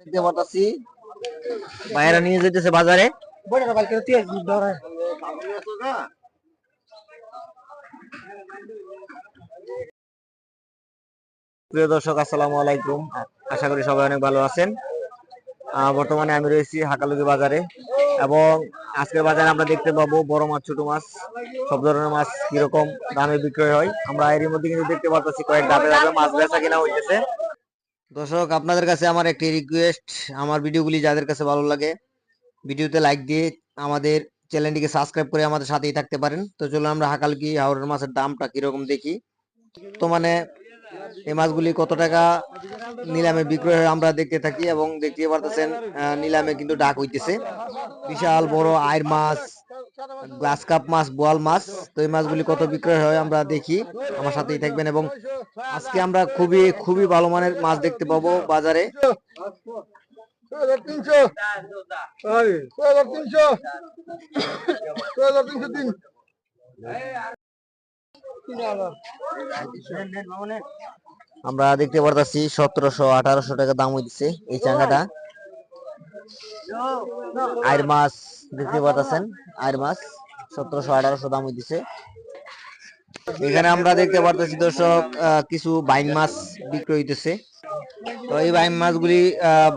দেখতে পারতাছি। বাইরে নিয়ে যেতেছে বাজারে। প্রিয় দর্শক আসসালামু আলাইকুম। আশা করি সবাই অনেক ভালো আছেন। বর্তমানে আমি রয়েছি হাকালুকি বাজারে এবং আজকের বাজারে আমরা দেখতে পাবো বড় মাছ ছোট মাছ সব ধরনের মাছ কীরকম দামে বিক্রয় হয়। আমরা এরই মধ্যে কিন্তু দেখতে পারতেছি কয়েক ধাপে ধাপে মাছ বেচা কিনা হইতেছে। দর্শক, আপনাদের কাছে আমার একটি রিকোয়েস্ট আমার ভিডিওগুলি যাদের কাছে ভালো লাগে, ভিডিওতে লাইক দিয়ে আমাদের চ্যানেলটিকে সাবস্ক্রাইব করে আমাদের সাথেই থাকতে পারেন। তো চলুন আমরা হাকালকি হাওড়ের মাছের দামটা কীরকম দেখি। তো মানে এই মাছগুলি কত টাকা নিলামে বিক্রয় আমরা দেখতে থাকি এবং দেখতে পারতেছেন নিলামে কিন্তু ডাক হইতেছে। বিশাল বড় আয়ের মাছ, গ্লাস কাপ মাছ, বোয়াল মাছ। তো এই মাছগুলি কত বিক্রয় হয় আমরা দেখি, আমার সাথেই থাকবেন এবং আজকে আমরা খুবই খুবই ভালো মানের মাছ দেখতে পাবো বাজারে। তিনশো তিনশো তিন আমরা দেখতে পারতাছি সতেরোশো আঠারোশো টাকা দাম হইতেছে এই চাঙ্গাটা। আয়ের মাছ দেখতে পারতাছেন আয়ের মাছ সতেরোশো আঠারোশো দাম হইতেছে। এখানে আমরা দেখতে পারতেছি দর্শক কিছু বাইন মাছ বিক্রি হইতেছে। তো এই বাইন মাছগুলি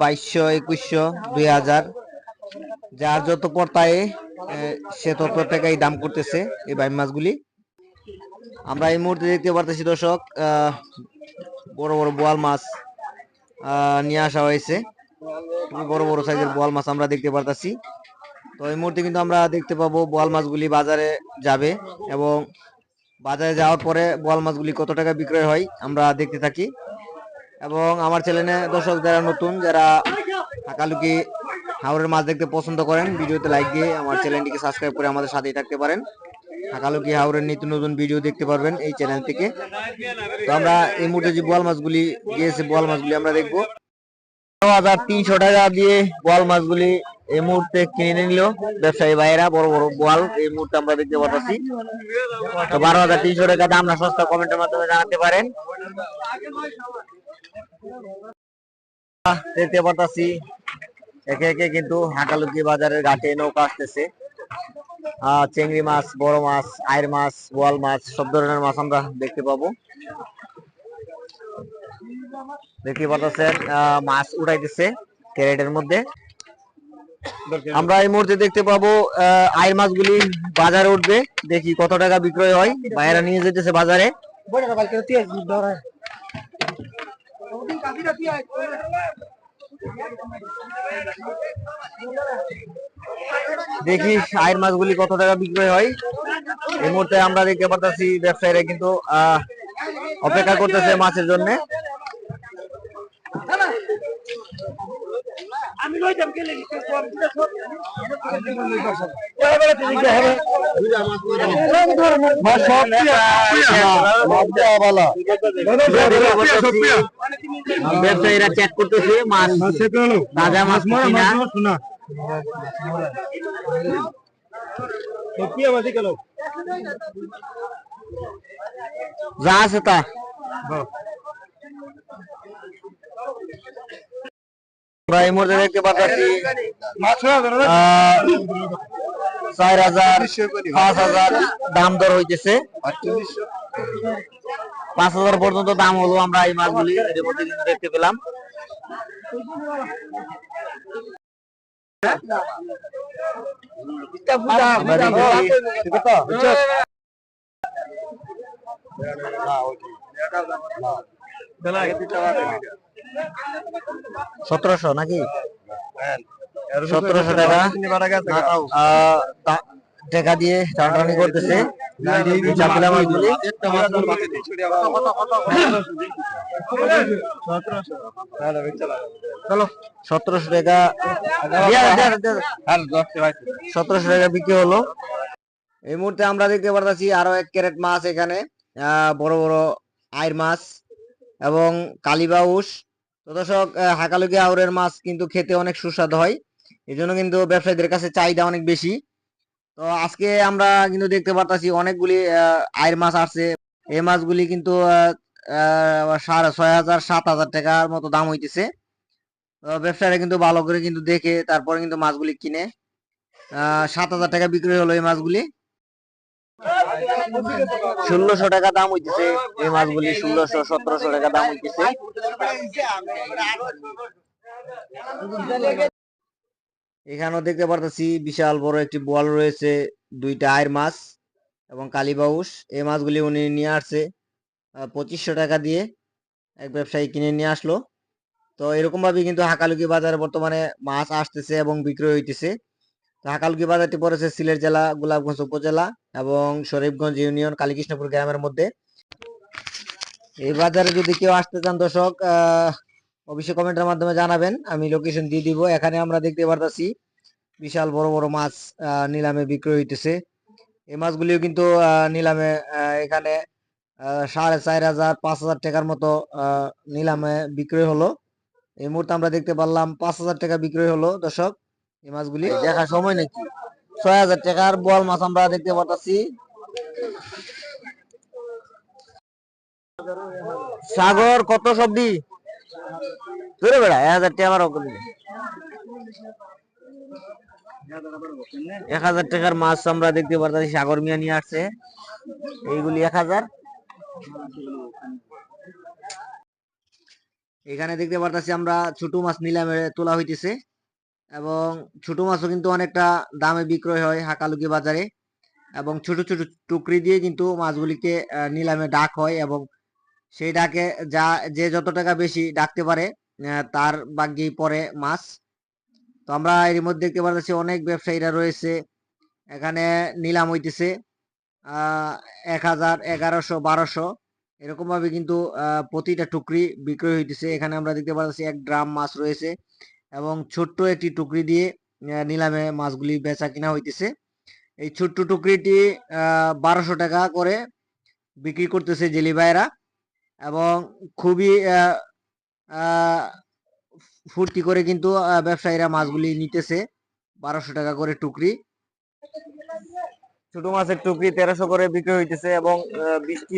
বাইশশো, একুশশো, দুই হাজার। যার যত পর্তায়ে সে তত টাকাই দাম করতেছে এই বাইন মাছগুলি। আমরা এই মুহূর্তে দেখতে পারতেছি, দর্শক বড় বড় বোয়াল মাছ নিয়ে আসা হয়েছে। বড় বড় সাইজের বোয়াল মাছ আমরা দেখতে পারতাছি। তো এই মুহূর্তে কিন্তু আমরা দেখতে পাবো বোয়াল মাছগুলি বাজারে যাবে এবং বাজারে যাওয়ার পরে বোয়াল মাছগুলি কত টাকা বিক্রয় হয় আমরা দেখতে থাকি। এবং আমার চ্যানেলে দর্শক যারা নতুন, যারা হাকালুকি হাওড়ের মাছ দেখতে পছন্দ করেন, ভিডিওতে লাইক দিয়ে আমার চ্যানেলটিকে সাবস্ক্রাইব করে আমাদের সাথেই থাকতে পারেন। হাকালুকি হাওড়ের নিত্য নতুন ভিডিও দেখতে পারবেন এই চ্যানেল থেকে। তো আমরা এই মুহূর্তে যে বোয়াল মাছগুলি গিয়েছে, বোয়াল মাছগুলি আমরা দেখব। হাজার তিনশো টাকা দিয়ে বোয়াল মাছগুলি এই মুহূর্তে কিনে নিল ব্যবসায়ী ভাইয়েরা, বড় বড় বোয়াল এই মুহূর্তে আমরা দেখতে পাচ্ছি তো বারো হাজার তিনশো টাকা দাম না সস্তা কমেন্টের মাধ্যমে জানাতে পারেন। দেখতে পাচ্ছি একে একে কিন্তু হাঁকালুকি বাজারের ঘাটে নৌকা আসতেছে। চিংড়ি মাছ, বড় মাছ আয়ের মাছ, বোয়াল মাছ, সব ধরনের মাছ আমরা দেখতে পাবো। দেখতে পাচ্ছেন মাছ উঠাইতেছে ক্যারেটের মধ্যে। আমরা এই মুহূর্তে দেখতে পাবো আয়ের মাছগুলি বাজারে উঠবে। দেখি কত টাকা বিক্রয় হয়। বাইরে নিয়ে যেতেছে বাজারে। দেখি আয়ের মাছগুলি কত টাকা বিক্রয় হয়। এই মুহূর্তে আমরা দেখতে পাচ্ছি ব্যবসায়ীরা কিন্তু অপেক্ষা করতেছে মাছের জন্য। ব্যবসায়ীরা চেক করতেছে মাছ তাজা মাছ কিনা যা আছে তা আমরা এই মুহূর্তে দেখতে পাচ্ছি চার হাজার পাঁচ হাজার দাম দর হইতেছে। পাঁচ হাজার পর্যন্ত দাম হলো আমরা এই মাছগুলি মধ্যে দেখতে পেলাম। দেখতেছি, সতেরোশো নাকি? সতেরোশো টাকা। দিয়ে টানাটানি করতেছে। এই চাপিলা মাছগুলি সতেরোশো টাকা। সতেরোশো টাকা বিক্রি হলো। এই মুহূর্তে আমরা দেখতে পারতেছি আরও এক ক্যারেট মাছ এখানে। আহ, বড় বড় আয়ের মাছ। এবং কালিবাউস তো দর্শক হাকালুকি আউরের মাছ কিন্তু খেতে অনেক সুস্বাদু হয়। এই জন্য কিন্তু ব্যবসায়ীদের কাছে চাহিদা অনেক বেশি। তো আজকে আমরা কিন্তু দেখতে পারতাছি অনেকগুলি আয়ের মাছ আসছে। এই মাছগুলি কিন্তু ছয় হাজার, সাত হাজার টাকার মতো দাম হইতেছে। ব্যবসায়ীরা কিন্তু ভালো করে কিন্তু দেখে, তারপরে কিন্তু মাছগুলি কিনে সাত হাজার টাকা বিক্রি হলো এই মাছগুলি। ষোলোশো টাকা দাম হইতেছে। এই মাছগুলি ষোলোশো, সতেরোশো টাকা দাম হইতেছে। এখানেও দেখতে পারতেছি বিশাল বড় একটি বল রয়েছে, দুইটা আয়ের মাছ এবং কালীবাউস এই মাছগুলি উনি নিয়ে আসছে পঁচিশশো টাকা দিয়ে এক ব্যবসায়ী কিনে নিয়ে আসলো। তো এরকম ভাবে কিন্তু হাকালুকি বাজারে বর্তমানে মাছ আসতেছে এবং বিক্রয় হইতেছে। হাকালুকি বাজারটি পড়েছে সিলেট জেলা, গোলাপগঞ্জ উপজেলা এবং শরীফগঞ্জ ইউনিয়ন, কালীকৃষ্ণপুর গ্রামের মধ্যে। এই বাজারে যদি কেউ আসতে চান দর্শক অবশ্যই কমেন্টের মাধ্যমে জানাবেন। আমি লোকেশন দিয়ে দিব। এখানে আমরা দেখতে পারতাছি বিশাল বড় বড় মাছ নিলামে বিক্রয় হইতেছে। এই মাছগুলিও কিন্তু নিলামে এখানে সাড়ে চার হাজার, পাঁচ হাজার টাকার মতো নিলামে বিক্রয় হলো। এই মুহূর্তে আমরা দেখতে পারলাম পাঁচ হাজার টাকা বিক্রয় হলো দর্শক। এই মাছগুলি দেখার সময় নাকি? ছয় হাজার টাকার বল মাছ আমরা দেখতে পারতাছি। সাগর, কত সবজি ধরে বেড়া, এক হাজার টাকা এক হাজার টাকার মাছ আমরা দেখতে পারতাছি, সাগর মিয়া নিয়ে আসছে। এইগুলি এক হাজার। এখানে দেখতে পারতাছি আমরা ছোট মাছ নিলামে তোলা হইতেছে। এবং ছোট মাছও কিন্তু অনেকটা দামে বিক্রয় হয় হাকালুকি বাজারে এবং ছোট ছোট টুকরি দিয়ে কিন্তু মাছগুলিকে নিলামে ডাক হয় এবং সেই ডাকে যা, যে যত টাকা বেশি ডাকতে পারে তার ভাগ্যেই পড়ে মাছ। তো আমরা এর মধ্যে দেখতে পারতেছি অনেক ব্যবসায়ীরা রয়েছে। এখানে নিলাম হইতেছে এক হাজার এগারোশো বারোশো। এরকম ভাবে কিন্তু প্রতিটা টুকরি বিক্রয় হইতেছে। এখানে আমরা দেখতে পাচ্ছি এক ড্রাম মাছ রয়েছে। এবং ছোট্ট একটি টুকরি দিয়ে নিলামে মাছগুলি বেচা কিনা হইতেছে। এই ছোট্ট টুকরিটি বারোশো টাকা করে বিক্রি করতেছে জেলি ভাইয়েরা এবং খুবই ফুর্তি করে কিন্তু ব্যবসায়ীরা মাছগুলি নিতেছে। বারোশো টাকা করে টুকরি। ছোট মাছের টুকরি তেরোশো করে বিক্রি হইতেছে এবং বৃষ্টি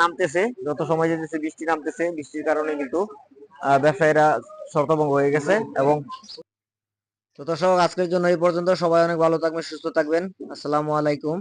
নামতেছে। যত সময় যেতেছে বৃষ্টি নামতেছে, বৃষ্টির কারণে কিন্তু ব্যবসায়ীরা শর্তভঙ্গ হয়ে গেছে এবং তো দর্শক, আজকের জন্য এই পর্যন্ত। সবাই অনেক ভালো থাকবেন, সুস্থ থাকবেন। আসসালামু আলাইকুম।